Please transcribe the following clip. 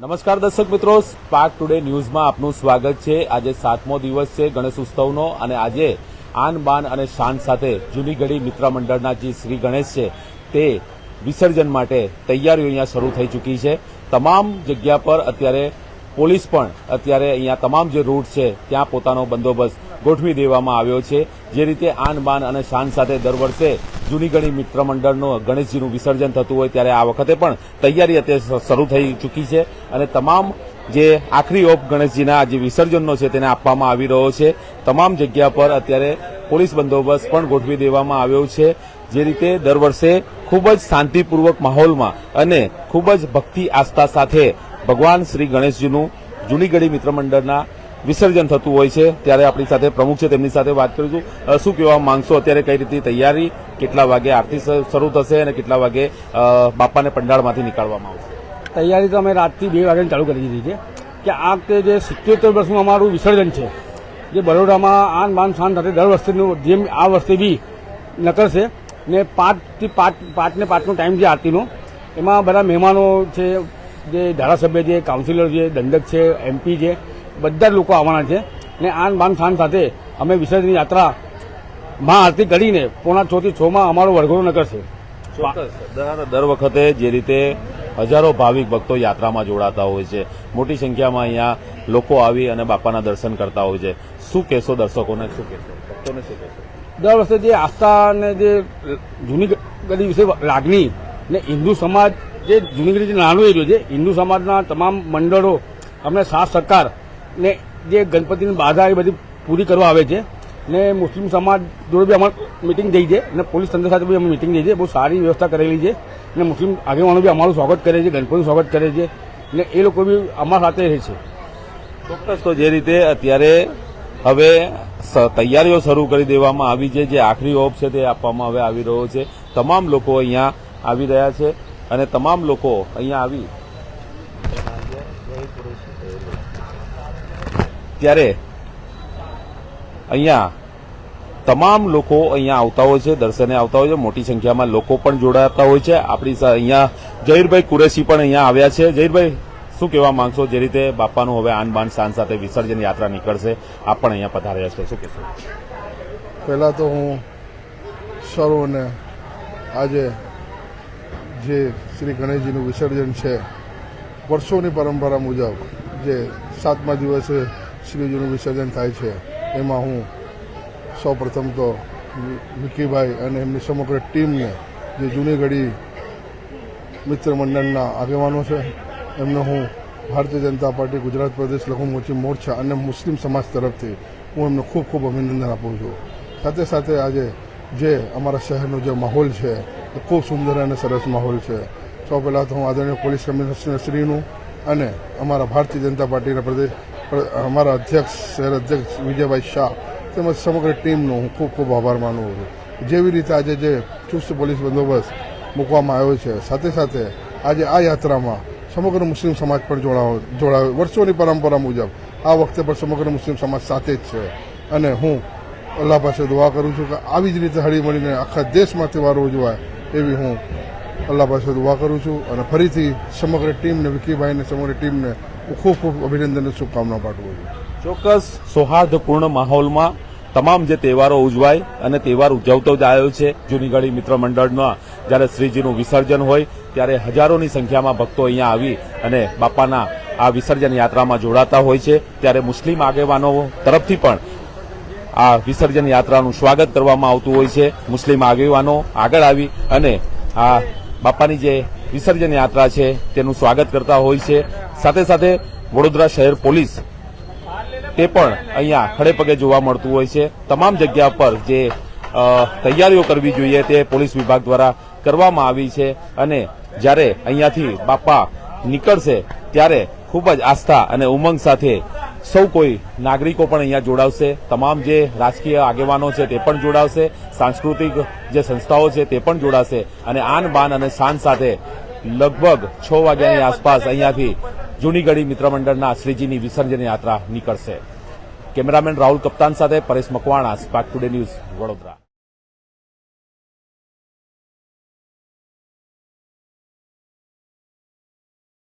નમસ્કાર દર્શક મિત્રો સ્પાર્ક ટુડે ન્યૂઝમાં આપનું સ્વાગત છે. આજે સાતમો દિવસ છે ગણેશ ઉત્સવનો અને આજે આન બાન અને શાન સાથે જૂની મિત્ર મંડળના જે શ્રી ગણેશ છે, તે વિસર્જન માટે તૈયારીઓ અહીંયા શરૂ થઈ ચૂકી છે. તમામ જગ્યા પર અત્યારે પોલીસ પણ અત્યારે અહીંયા તમામ જે રૂટ છે, ત્યાં પોતાનો બંદોબસ્ત ગોઠવી દેવામાં આવ્યો છે. જે રીતે આન બાન અને શાન સાથે દર વર્ષે જૂની ઘણી મિત્ર મંડળનું ગણેશજીનું વિસર્જન થતું હોય ત્યારે આ વખતે પણ તૈયારી અત્યારે શરૂ થઈ ચૂકી છે અને તમામ જે આખરી ઓપ ગણેશજીના જે વિસર્જનનો છે તેને આપવામાં આવી રહ્યો છે. તમામ જગ્યા પર અત્યારે પોલીસ બંદોબસ્ત પણ ગોઠવી દેવામાં આવ્યો છે. જે રીતે દર વર્ષે ખૂબ જ શાંતિપૂર્વક માહોલમાં અને ખૂબ જ ભક્તિ આસ્થા સાથે ભગવાન શ્રી ગણેશજીનું જૂની ગઢી મિત્ર મંડળના વિસર્જન થતું હોય છે, ત્યારે આપણી સાથે પ્રમુખ છે, તેમની સાથે વાત કરીશું શું કહેવા માંગશો? અત્યારે કઈ રીતની તૈયારી? કેટલા વાગે આરતી શરૂ થશે અને કેટલા વાગે બાપાને પંડાળમાંથી નીકાળવામાં આવશે? તૈયારી તો અમે રાતથી બે વાગે ચાલુ કરી દીધી છે કે આ વખતે જે સિત્યોતેર વર્ષનું અમારું વિસર્જન છે, જે બરોડામાં આન બાન શાન સાથે દર વર્ષેનું જેમ આ વર્ષે બી નકર છે ને પાંચથી પાંચ પાંચ ને પાંચનો ટાઈમ છે આરતીનો, એમાં બધા મહેમાનો છે, જે ધારાસભ્ય છે કાઉન્સિલર છે, દંડક છે એમપી છે બધા જ લોકો આવવાના છે. ને આન બાન શાન સાથે અમે વિસર્જન યાત્રા મા આરતી કરીને પોણા છ થી છ માં અમારો વરઘોડો નગર છે. દર દર વખતે જે રીતે હજારો ભાવિક ભક્તો યાત્રામાં જોડાતા હોય છે. મોટી સંખ્યામાં અહીંયા લોકો આવી અને બાપાના દર્શન કરતા હોય છે. શું કહેશો દર્શકોને? શું કહેશો? ભક્તોને શું કહેશો? દર વર્ષે જે આસ્થા અને જે જૂની ગઢી વિશે લાગણી ને હિન્દુ સમાજ જે જૂની ગઢી જે નાનો એરિયો છે હિન્દુ સમાજના તમામ મંડળો અમને સાથ સરકાર ને જે ગણપતિની બાધા એ બધી પૂરી કરવા આવે છે ને મુસ્લિમ સમાજ જોડે બી અમારે મિટિંગ થઈ છે અને પોલીસ તંત્ર સાથે બી અમે મિટિંગ થઈ છે, બહુ સારી વ્યવસ્થા કરેલી છે ને મુસ્લિમ આગેવાનો બી અમારું સ્વાગત કરે છે, ગણપતિનું સ્વાગત કરે છે ને એ લોકો બી અમારા સાથે રહે છે. ચોક્કસ તો જે રીતે અત્યારે હવે તૈયારીઓ શરૂ કરી દેવામાં આવી છે, જે આખરી ઓપ છે તે આપવામાં હવે આવી રહ્યો છે. તમામ લોકો અહીંયા આવી રહ્યા છે અને તમામ લોકો અહીંયા આવી ત્યારે અહીંયા તમામ લોકો અહીંયા આવતા હોય છે, દર્શને આવતા હોય છે, મોટી સંખ્યામાં લોકો પણ જોડાતા હોય છે. આપણી અહીંયા જહીરભાઈ કુરેશી પણ અહીંયા આવ્યા છે. જહીરભાઈ શું કહેવા માંગશો? જે રીતે બાપાનું હવે આન બાન શાન સાથે વિસર્જન યાત્રા નીકળશે, આપ પણ અહીંયા પધાર્યા છે. શું કહેશો? પહેલાં તો હું સર્વને આજે જે શ્રી ગણેશજીનું વિસર્જન છે, વર્ષોની પરંપરા મુજબ જે સાતમા દિવસે શ્રીજીનું વિસર્જન થાય છે. એમાં હું સૌ પ્રથમ તો વિકીભાઈ અને એમની સમગ્ર ટીમને જે જૂની ઘડી મિત્ર મંડળના આગેવાનો છે, એમને હું ભારતીય જનતા પાર્ટી ગુજરાત પ્રદેશ લઘુમતી મોરચા અને મુસ્લિમ સમાજ તરફથી હું એમને ખૂબ ખૂબ અભિનંદન આપું છું. સાથે સાથે આજે જે અમારા શહેરનો જે માહોલ છે, એ ખૂબ સુંદર અને સરસ માહોલ છે. સૌ પહેલાં તો હું આદરણીય પોલીસ કમિશનર શ્રીનું અને અમારા ભારતીય જનતા પાર્ટીના પ્રદેશ પ્ર- અમારા અધ્યક્ષ, શહેર અધ્યક્ષ વિજયભાઈ શાહ તેમજ સમગ્ર ટીમનો હું ખૂબ ખૂબ આભાર માનું છું. જેવી રીતે આજે જે ચુસ્ત પોલીસ બંદોબસ્ત મૂકવામાં આવ્યો છે, સાથે સાથે આજે આ યાત્રામાં સમગ્ર મુસ્લિમ સમાજ પણ જોડાવો જોડાયો વર્ષોની પરંપરા મુજબ આ વખતે પણ સમગ્ર મુસ્લિમ સમાજ સાથે જ છે. અને હું અલ્લાહ પાસે દુઆ કરું છું કે આવી જ રીતે હળીમળીને આખા દેશમાં તહેવારો ઉજવાય એવી હું અલ્લાહ પાસે દુઆ કરું છું. અને ફરીથી સમગ્ર ટીમને વિકીભાઈને સમગ્ર ટીમને ખૂબ ખૂબ અભિનંદન અને શુભકામના પાઠવું છું. ચોક્કસ સૌહાર્દપૂર્ણ માહોલમાં તમામ જે તહેવારો ઉજવાય અને તહેવાર ઉજવતો જ આવ્યો છે, જૂનીગઢી મિત્ર મંડળના જ્યારે શ્રીજીનું વિસર્જન હોય ત્યારે હજારોની સંખ્યામાં ભક્તો અહીંયા આવી અને બાપાના આ વિસર્જન યાત્રામાં જોડાતા હોય છે. ત્યારે મુસ્લિમ આગેવાનો તરફથી પણ આ વિસર્જન યાત્રાનું સ્વાગત કરવામાં આવતું હોય છે. મુસ્લિમ આગેવાનો આગળ આવી અને આ બાપાની જે વિસર્જન યાત્રા છે તેનું સ્વાગત કરતા હોય છે. સાથે સાથે વડોદરા શહેર પોલીસ તે પણ અહીંયા ખડે પગે જોવા મળતું હોય છે. તમામ જગ્યા પર જે તૈયારીઓ કરવી જોઈએ તે પોલીસ વિભાગ દ્વારા કરવામાં આવી છે અને જ્યારે અહીંયાથી બાપા નીકળશે ત્યારે ખૂબ જ આસ્થા અને ઉમંગ સાથે સૌ કોઈ નાગરિકો પણ અહીંયા જોડાવશે. તમામ જે રાજકીય આગેવાનો છે તે પણ જોડાવશે. સાંસ્કૃતિક જે સંસ્થાઓ છે તે પણ જોડાશે. અને આન બાન અને શાન સાથે લગભગ છ વાગ્યાની આસપાસ અહીંયાથી જૂની ગઢી મિત્ર મંડળના શ્રીજીની વિસર્જન યાત્રા નીકળશે. કેમેરામેન રાહુલ કપ્તાન સાથે Paresh Makwana, Spark Today News Vadodara.